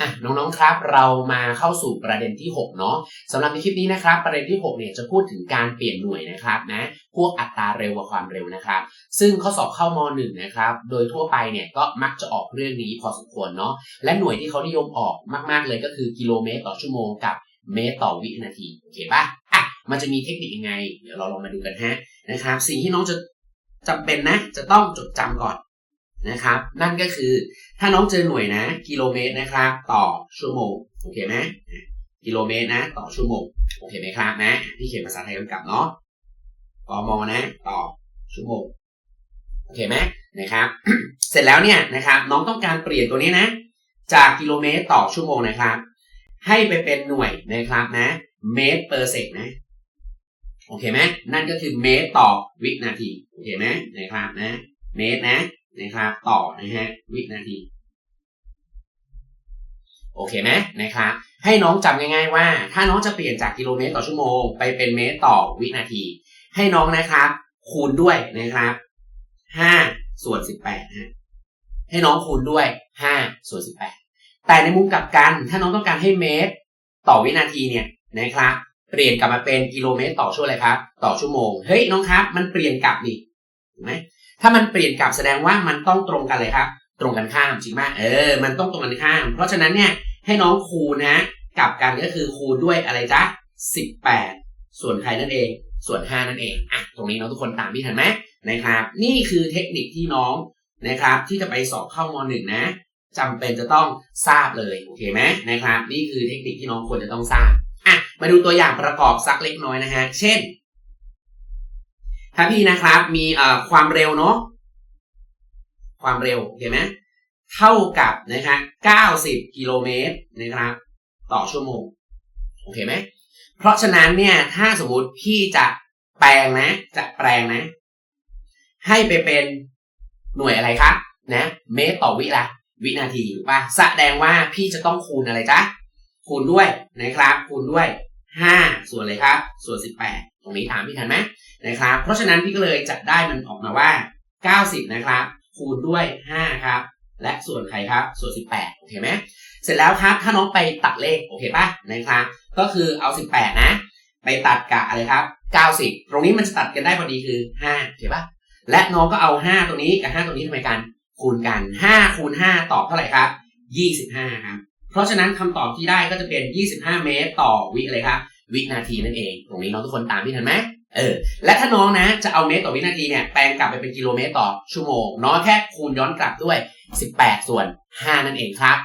อะน้องๆครับ เรามาเข้าสู่ประเด็นที่6เนาะสำหรับในคลิปนี้นะครับ ประเด็นที่6เนี่ยจะพูดถึงการเปลี่ยนหน่วยนะครับนะพวกอัตราเร็วกับความเร็วนะครับ ซึ่งข้อสอบเข้ามหนึ่งนะครับ โดยทั่วไปเนี่ยก็มักจะออกเรื่องนี้พอสมควรเนาะและหน่วยที่เขานิยมออกมากๆเลยก็คือกิโลเมตรต่อชั่วโมงกับเมตรต่อวินาทีโอเคปะอะมันจะมีเทคนิคยังไง เดี๋ยวเราลองมาดูกันฮะนะครับ สิ่งที่น้องจะจำเป็นนะ จะต้องจดจำก่อนนะครับ นั่นก็คือ ถ้าน้องเจอหน่วยนะ กิโลเมตรนะครับ ต่อชั่วโมงโอเคไหมกิโลเมตรนะ ต่อชั่วโมงโอเคไหมครับนะที่เขียนภาษาไทยกำกับเนาะกมนะ ต่อชั่วโมงโอเคไหมนะครับ เสร็จแล้วเนี่ยนะครับ น้องต้องการเปลี่ยนตัวนี้นะ จากกิโลเมตรต่อชั่วโมงนะครับ ให้ไปเป็นหน่วยนะครับนะ เมตรเปอร์เซกนะโอเคไหมนั่นก็คือเมตรต่อวินาทีโอเคไหมนะครับนะ เมตรนะนะครับ ต่อนะฮะวินาที โอเคไหมนะครับให้น้องจำง่ายๆว่า ถ้าน้องจะเปลี่ยนจากกิโลเมตรต่อชั่วโมงไปเป็นเมตรต่อวินาที ให้น้องนะครับ คูณด้วยนะครับห้าส่วนสิบแปดฮะให้น้องคูณด้วยห้าส่วนสิบแปดแต่ในมุมกลับกัน ถ้าน้องต้องการให้เมตรต่อวินาทีเนี่ยนะครับเปลี่ยนกลับมาเป็นกิโลเมตรต่อชั่วอะไรครับ ต่อชั่วโมง เฮ้ยน้องครับ มันเปลี่ยนกลับนี่ถูกไหมถ้ามันเปลี่ยนกลับแสดงว่ามันต้องตรงกันเลยครับ ตรงกันข้ามจริงไหมเออ มันต้องตรงกันข้าม เพราะฉะนั้นเนี่ย ให้น้องคูณนะกลับกันก็คือคูณด้วยอะไรจ๊ะสิบแปดส่วนใครนั่นเอง ส่วนห้านั่นเองอะตรงนี้น้องทุกคนตามพี่ทันไหมนะครับ นี่คือเทคนิคที่น้องนะครับ ที่จะไปสอบเข้ามหนึ่งนะจำเป็นจะต้องทราบเลยโอเคไหมนะครับ นี่คือเทคนิคที่น้องควรจะต้องทราบอะมาดูตัวอย่างประกอบสักเล็กน้อยนะฮะเช่น ถ้าพี่นะครับมีเอ่อความเร็วเนาะความเร็วโอเคไหม เท่ากับนะคะ90 กิโลเมตรนะครับต่อชั่วโมง โอเคไหม เพราะฉะนั้นเนี่ยถ้าสมมติพี่จะแปลงนะ จะแปลงนะ ให้ไปเป็นหน่วยอะไรครับนะเมตรต่อวิละวินาทีถูกปะแสดงว่าพี่จะต้องคูณอะไรจ๊ะคูณด้วยนะครับ คูณด้วย 5 ส่วนอะไรครับ ส่วน 18 ตรงนี้ถามพี่ทันไหมนะครับ เพราะฉะนั้นพี่ก็เลยจัดได้มันออกมาว่า 90 นะครับ คูณด้วย 5 ครับ และส่วนใครครับ ส่วน 18 โอเคไหมเสร็จแล้วครับ ถ้าน้องไปตัดเลข โอเคป่ะนะครับ ก็คือเอา 18 นะ ไปตัดกับอะไรครับ 90 ตรงนี้มันจะตัดกันได้พอดีคือ 5 โอเคป่ะ และน้องก็เอา 5ตัวนี้กับ 5ตัวนี้ทำไมกัน คูณกัน 5 คูณ 5 ตอบเท่าไหร่ครับ 25 ครับ เพราะฉะนั้นคำตอบที่ได้ก็จะเป็น 25 เมตร ต่อวิเลยครับ วินาทีนั่นเอง ตรงนี้น้องทุกคนตามพี่ทันไหมเออ และถ้าน้องนะ จะเอาเมตรต่อวินาทีเนี่ย แปลงกลับไปเป็นกิโลเมตรต่อชั่วโมง น้องแค่คูณย้อนกลับด้วย 18 ส่วน 5 นั่นเองครับ